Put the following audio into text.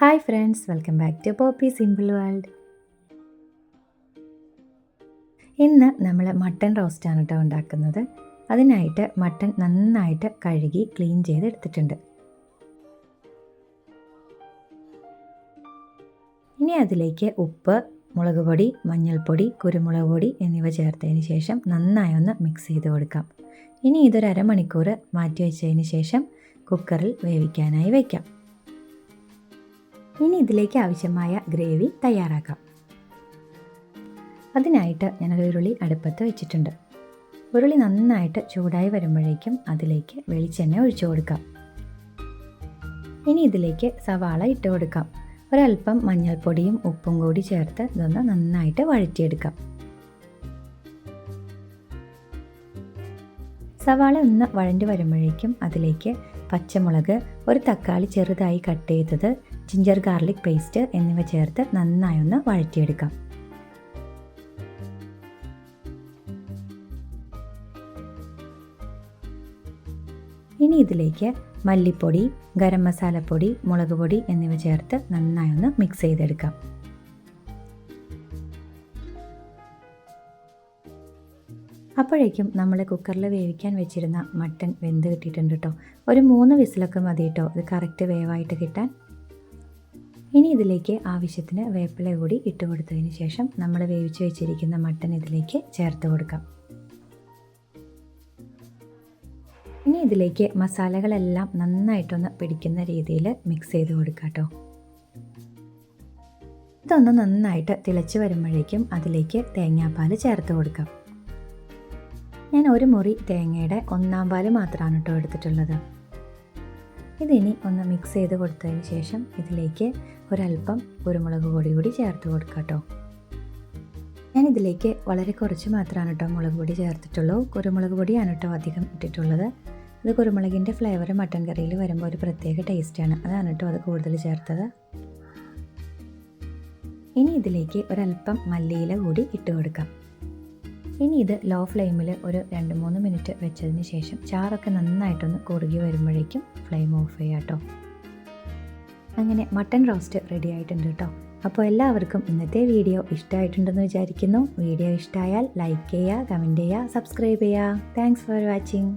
Hi friends welcome back to Poppy simple world. ഇന്ന് നമ്മൾ mutton റോസ്റ്റാണ് കേട്ടോ ഉണ്ടാക്കുന്നത്. അതിനായിട്ട് മട്ടൺ നന്നായിട്ട് കഴുകി ക്ലീൻ ചെയ്ത് എടുത്തിട്ടുണ്ട്. ഇനി അതിലേക്ക് ഉപ്പ് മുളക് പൊടി മഞ്ഞൾപ്പൊടി കുരുമുളക് പൊടി എന്നിവ ചേർത്തതിന് ശേഷം നന്നായി ഒന്ന് മിക്സ് ചെയ്ത് കൊടുക്കാം. ഇനി ഇതൊരു അരമണിക്കൂർ മാറ്റി വെച്ചതിന് ശേഷം കുക്കറിൽ വേവിക്കാനായി വയ്ക്കാം ഇനി ഇതിലേക്ക് ആവശ്യമായ ഗ്രേവി തയ്യാറാക്കാം. അതിനായിട്ട് ഞാനൊരു ഉരുളി അടുപ്പത്ത് വെച്ചിട്ടുണ്ട്. ഉരുളി നന്നായിട്ട് ചൂടായി വരുമ്പോഴേക്കും അതിലേക്ക് വെളിച്ചെണ്ണ ഒഴിച്ചു കൊടുക്കാം. ഇനി ഇതിലേക്ക് സവാള ഇട്ട് കൊടുക്കാം. ഒരല്പം മഞ്ഞൾപ്പൊടിയും ഉപ്പും കൂടി ചേർത്ത് ഇതൊന്ന് നന്നായിട്ട് വഴറ്റിയെടുക്കാം. സവാള ഒന്ന് വഴണ്ടി വരുമ്പോഴേക്കും അതിലേക്ക് പച്ചമുളക് ഒരു തക്കാളി ചെറുതായി കട്ട് ചെയ്തത് ജിഞ്ചർ ഗാർലിക് പേസ്റ്റ് എന്നിവ ചേർത്ത് നന്നായി ഒന്ന് വഴറ്റിയെടുക്കാം. ഇനി ഇതിലേക്ക് മല്ലിപ്പൊടി ഗരം മസാലപ്പൊടി മുളക് പൊടി എന്നിവ ചേർത്ത് നന്നായി ഒന്ന് മിക്സ് ചെയ്തെടുക്കാം. അപ്പോഴേക്കും നമ്മൾ കുക്കറിൽ വേവിക്കാൻ വെച്ചിരുന്ന മട്ടൺ വെന്ത് കിട്ടിയിട്ടുണ്ട് കേട്ടോ ഒരു മൂന്ന് വിസിലൊക്കെ മതി കേട്ടോ ഇത് കറക്റ്റ് വേവായിട്ട് കിട്ടാൻ. ഇനി ഇതിലേക്ക് ആവശ്യത്തിന് വേപ്പില കൂടി ഇട്ട് കൊടുത്തതിന് ശേഷം നമ്മൾ വേവിച്ച് വെച്ചിരിക്കുന്ന മട്ടൺ ഇതിലേക്ക് ചേർത്ത് കൊടുക്കാം. ഇനി ഇതിലേക്ക് മസാലകളെല്ലാം നന്നായിട്ടൊന്ന് പിടിക്കുന്ന രീതിയിൽ മിക്സ് ചെയ്ത് കൊടുക്കാം കേട്ടോ ഇതൊന്ന് നന്നായിട്ട് തിളച്ച് വരുമ്പോഴേക്കും അതിലേക്ക് തേങ്ങാപ്പാൽ ചേർത്ത് കൊടുക്കാം. ഞാൻ ഒരു മുറി തേങ്ങയുടെ ഒന്നാം പാൽ മാത്രമാണ് കേട്ടോ എടുത്തിട്ടുള്ളത്. ഇതിനി ഒന്ന് മിക്സ് ചെയ്ത് കൊടുത്തതിന് ശേഷം ഇതിലേക്ക് ഒരല്പം കുരുമുളക് പൊടി കൂടി ചേർത്ത് കൊടുക്കാം കേട്ടോ ഞാൻ ഇതിലേക്ക് വളരെ കുറച്ച് മാത്രമാണ് കേട്ടോ മുളക് പൊടി ചേർത്തിട്ടുള്ളൂ. കുരുമുളക് പൊടിയാണ് കേട്ടോ അധികം ഇട്ടിട്ടുള്ളത്. അത് കുരുമുളകിന്റെ ഫ്ലേവർ മട്ടൻ കറിയിൽ വരുമ്പോൾ ഒരു പ്രത്യേക ടേസ്റ്റാണ് അതാണ് കേട്ടോ അത് കൂടുതൽ ചേർത്തത്. ഇനി ഇതിലേക്ക് ഒരല്പം മല്ലിയില കൂടി ഇട്ട് കൊടുക്കാം. ഇനി ഇത് ലോ ഫ്ലെയിമിൽ ഒരു രണ്ട് മൂന്ന് മിനിറ്റ് വെച്ചതിന് ശേഷം ചാറൊക്കെ നന്നായിട്ടൊന്ന് കുറുകി വരുമ്പോഴേക്കും ഫ്ലെയിം ഓഫ് ചെയ്യാം കേട്ടോ. അങ്ങനെ മട്ടൺ റോസ്റ്റ് റെഡി ആയിട്ടുണ്ട് കേട്ടോ. അപ്പോൾ എല്ലാവർക്കും ഇന്നത്തെ വീഡിയോ ഇഷ്ടമായിട്ടുണ്ടെന്ന് വിചാരിക്കുന്നു. വീഡിയോ ഇഷ്ടമായാൽ ലൈക്ക് ചെയ്യുക കമന്റ് ചെയ്യുക സബ്സ്ക്രൈബ് ചെയ്യുക. Thanks for watching